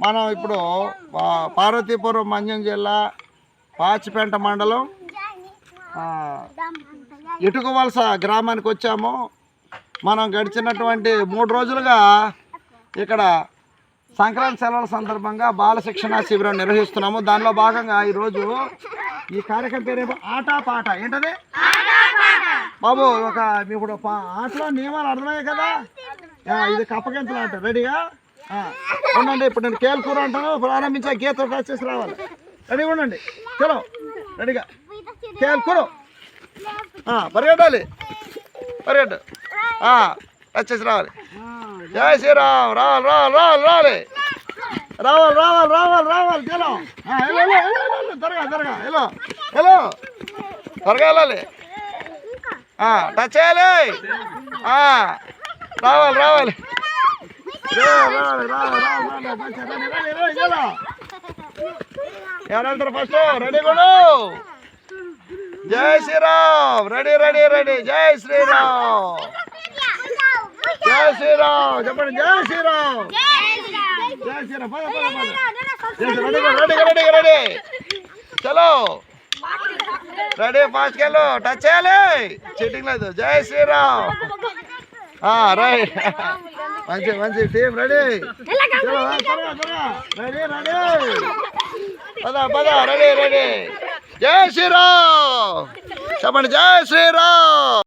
మనం ఇప్పుడు పార్వతీపురం మంజం జిల్లా పాచిపేంట మండలం ఆ, వలస గ్రామానికి వచ్చాము. మనం గడిచినటువంటి మూడు రోజులుగా ఇక్కడ సంక్రాంతి సెలవుల సందర్భంగా బాల శిక్షణ శిబిరం నిర్వహిస్తున్నాము. దానిలో భాగంగా ఈరోజు ఈ కార్యక్రమం పేరేమో ఆట పాట ఏంటది? బాబు ఒక ఇప్పుడు ఆటలో నియమాలు అర్థమయ్యాయి కదా? ఇది కప్పగింతలు ఆట రెడీగా ఉండండి ఇప్పుడు నేను కేల్కూర అంటాను ప్రారంభించా గీత రాసేసి రావాలి. రెడీగా ఉండండి. చలో రెడీగా. కేల్కూర ఆ, పరిగెట్టాలి. పరిగెట్టు. ఆ, రావాలి. జయ శ్రీరామ్. రావాలి రావాలి రావాలి రావాలి. రావాలి రావాలి రావాలి రావాలి. చలో. త్వరగా త్వరగా. హలో హలో త్వరగా వెళ్ళాలి. టచ్ చేయాలి. రావాలి రావాలి. రే, ఫస్ట్ రెడీ కూడా జై శ్రీరామ్ రెడీ రెడీ రెడీ జై శ్రీరామ్ జై శ్రీరామ్ చెప్పండి జై శ్రీరామ్ జై శ్రీరామ్ పద పద పద రెడీ రెడీ రెడీ చలో రెడీ ఫాస్ట్ కెళ్ళు టచ్ చేయాలి చీటింగ్ లేదు జై శ్రీరామ్ రైట్ మంచి మంచి టీం రెడీ చలో త్వరగా త్వరగా రెడీ రెడీ పద పద రెడీ రెడీ జై శ్రీరామ్ చెప్పండి జై శ్రీరామ్